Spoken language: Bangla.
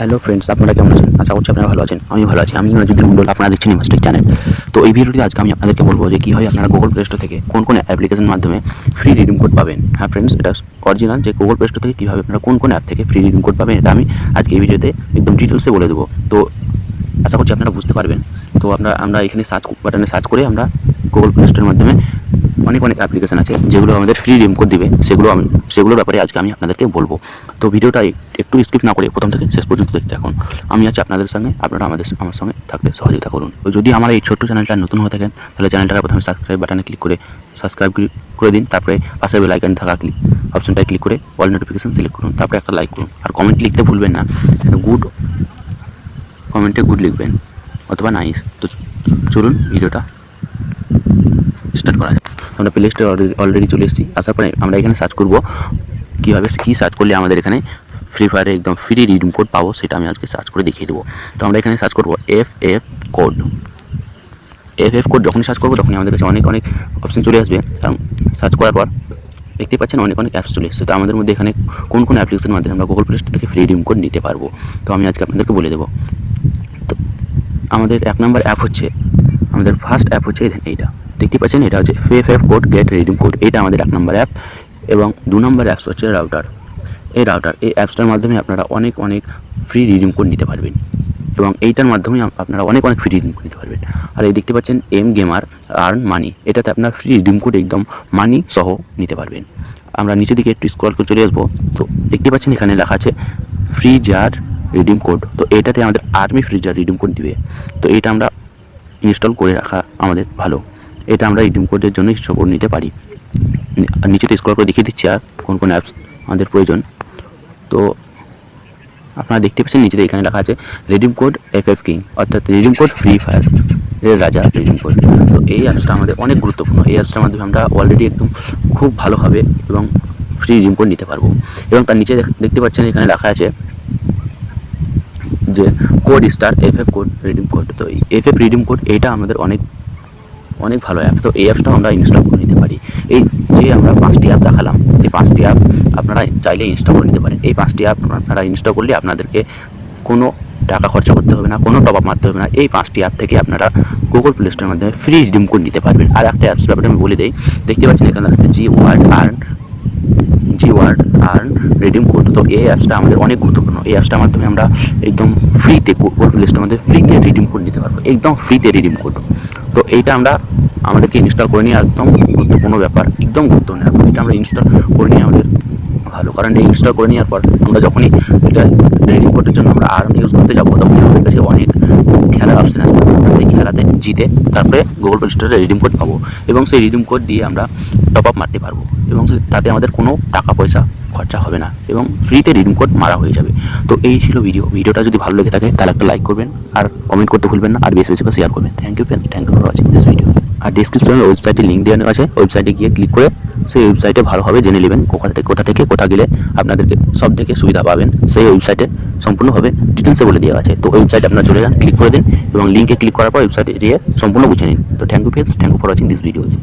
হ্যালো ফ্রেন্ডস আপনারা কেমন আছেন? আশা করছি আপনারা ভালো আছেন আমি ভালো আছি। আমি নজরুদ্দিন মন্ডল আপনারা দেখছেন ইমাস্টিক চ্যানেল তো এই ভিডিওটি আজকে আমি আপনাদেরকে বলব যে কীভাবে আপনারা গুগল প্লে স্টোর থেকে কোন কোন অ্যাপ্লিকেশনের মাধ্যমে ফ্রি রিডিম কোড পাবেন। হ্যাঁ ফ্রেন্ডস এটা অরিজিনাল যে গুগল প্লে স্টোর থেকে কীভাবে আপনারা কোন কোন অ্যাপ থেকে ফ্রি রিডিম কোড পাবেন, এটা আমি আজকে এই ভিডিওতে একদম ডিটেলসে বলে দেবো। তো আশা করছি আপনারা বুঝতে পারবেন। তো আমরা আমরা এখানে সার্চ বাটনে সার্চ করে আমরা গুগল প্লে স্টোরের মাধ্যমে অনেক অনেক অ্যাপ্লিকেশান আছে, যেগুলো আমাদের ফ্রি রিম কোড দিবে, সেগুলো আমি, সেগুলোর ব্যাপারে আজকে আমি আপনাদেরকে বলব। তো ভিডিওটা একটু স্কিপ না করে প্রথম থেকে শেষ পর্যন্ত দেখতে এখন আমি আছি আপনাদের সঙ্গে, আপনারা আমাদের আমার সঙ্গে থাকতে সহযোগিতা করুন। যদি আমার এই ছোট্ট চ্যানেলটা নতুন হয়ে থাকেন, তাহলে চ্যানেলটা প্রথমে সাবস্ক্রাইব বাটনে ক্লিক করে সাবস্ক্রাইব করে দিন, তারপরে পাশে বেল আইকন থাকা ক্লিক অপশনটায় ক্লিক করে অল নোটিফিকেশন সিলেক্ট করুন, তারপরে একটা লাইক করুন। আর কমেন্ট লিখতে ভুলবেন না গুড কমেন্টে গুড লিখবেন, অথবা নাইস তো চলুন, ভিডিওটা স্টার্ট করা যাক। আমরা প্লে স্টোরে অলরেডি চলে এসেছি। আসার পরে আমরা এখানে সার্চ করব কীভাবে কী সার্চ করলে আমাদের এখানে ফ্রি ফায়ারে একদম ফ্রি রিডিম কোড পাবো, সেটা আমি আজকে সার্চ করে দেখিয়ে দেবো। তো আমরা এখানে সার্চ করব F F code F F code যখনই সার্চ করব, তখনই আমাদের কাছে অনেক অনেক অপশন চলে আসবে। সার্চ করার পর দেখতে পাচ্ছেন অনেক অনেক অ্যাপস চলে এসেছে। তো আমাদের মধ্যে এখানে কোন কোন অ্যাপ্লিকেশনের মাধ্যমে আমরা গুগল প্লে স্টোর থেকে ফ্রি রিডিম কোড নিতে পারব? তো আমি আজকে আপনাদেরকে বলে দেবো। তো আমাদের এক নম্বর অ্যাপ হচ্ছে, আমাদের ফার্স্ট অ্যাপ হচ্ছে এই- এইটা। দেখতে পাচ্ছেন, এটা হচ্ছে ফেফ কোড গেট রিডিম কোড এটা আমাদের এক নম্বর অ্যাপ এবং দু নম্বর অ্যাপস হচ্ছে রাউটার এই রাউটার এই অ্যাপসটার মাধ্যমে আপনারা অনেক অনেক ফ্রি রিডিম কোড নিতে পারবেন এবং এইটার মাধ্যমে আপনারা অনেক অনেক ফ্রি রিডিম কোড নিতে পারবেন। আর এই দেখতে পাচ্ছেন এম গেমার আর্ন মানি এটাতে আপনার ফ্রি রিডিম কোড একদম মানি সহ নিতে পারবেন। আমরা নিচের দিকে একটু স্ক্রল করে চলে আসব। তো দেখতে পাচ্ছেন, এখানে লেখা আছে ফ্রি জার রিডিম কোড তো এটাতে আমাদের আর্মি ফ্রি জার রিডিম কোড দিবে। তো এটা আমরা ইনস্টল করে রাখা আমাদের ভালো। এটা আমরা রিডিম কোডের জন্য ইনস্টল নিতে পারি। আর নিচেতে স্ক্রল করে দেখিয়ে দিচ্ছি আর কোন কোন অ্যাপস আমাদের প্রয়োজন। তো আপনারা দেখতে পাচ্ছেন নিচেতে এখানে লেখা আছে redeem code F F king অর্থাৎ রিডিম কোড ফ্রি ফায়ার রাজা রিডিম কোড তো এই অ্যাপসটা আমাদের অনেক গুরুত্বপূর্ণ। এই অ্যাপসটার মাধ্যমে আমরা অলরেডি একদম খুব ভালোভাবে এবং ফ্রি রিডিম কোড নিতে পারব। এবং তার নিচে দেখতে পাচ্ছেন এখানে লেখা আছে যে code star F F code redeem code তো এই এফ এফ রিডিম কোড এইটা আমাদের অনেক অনেক ভালো অ্যাপ তো এই অ্যাপসটাও আমরা ইনস্টল করে নিতে পারি। এই যে আমরা পাঁচটি অ্যাপ দেখালাম, এই পাঁচটি অ্যাপ আপনারা চাইলে ইনস্টল করে নিতে পারেন। এই পাঁচটি অ্যাপ আপনারা ইনস্টল করলে আপনাদেরকে কোনো টাকা খরচা করতে হবে না, কোনো টপ আপ মারতে হবে না। এই পাঁচটি অ্যাপ থেকে আপনারা গুগল প্লে স্টোরের মাধ্যমে ফ্রি রিডিম কোড নিতে পারবেন। আর একটা অ্যাপস ব্যাপারে আমি বলে দিই, দেখতে পাচ্ছেন এখানে হচ্ছে G word earn G word earn redeem code তো এই অ্যাপসটা আমাদের অনেক গুরুত্বপূর্ণ। এই অ্যাপসটার মাধ্যমে আমরা একদম ফ্রিতে গুগল প্লে স্টোরের মধ্যে ফ্রিতে রিডিম কোড নিতে পারব। একদম ফ্রিতে রিডিম কোড তো এইটা আমরা আমাদেরকে ইনস্টল করে নিয়ে একদম গুরুত্বপূর্ণ ব্যাপার, একদম গুরুত্বপূর্ণ। ব্যাপার এটা আমরা ইনস্টল করে নিয়ে আমাদের ভালো। কারণ এই ইনস্টল করে নেওয়ার পর আমরা যখনই এটা রিডিম কোডের জন্য আমরা আর্ন ইউজ করতে যাব, তখন আমাদের কাছে অনেক খেলার অপশন আসবে। সেই খেলাতে জিতে তারপরে গুগল প্লে স্টোরে রিডিম কোড পাবো এবং সেই রিডিম কোড দিয়ে আমরা টপ আপ মারতে পারব এবং তাতে আমাদের কোনো টাকা পয়সা খরচা হবে না এবং ফ্রিতে রিডিম কোড মারা হয়ে যাবে। তো এই ছিল ভিডিও ভিডিওটা যদি ভালো লেগে থাকে, তাহলে একটা লাইক করবেন আর কমেন্ট করতে ভুলবেন না, আর বেশি বেশি করে শেয়ার করবেন। Thank you friends thank you for watching this video আর ডিসক্রিপশনে ওয়েবসাইটে লিঙ্ক দেওয়া আছে। ওয়েবসাইটে গিয়ে ক্লিক করে সেই ওয়েবসাইটে ভালোভাবে জেনে নেবেন কোথা থেকে কোথা থেকে, কোথা গেলে আপনাদেরকে সব থেকে সুবিধা পাবেন। সেই ওয়েবসাইটে সম্পূর্ণভাবে ডিটেলসে বলে দেওয়া আছে। তো ওয়েবসাইটে আপনার চলে যান ক্লিক করে দিন এবং লিঙ্কে ক্লিক করার পর ওয়েবসাইটে গিয়ে সম্পূর্ণ বুঝে নিন। তো thank you friends thank you for watching this videos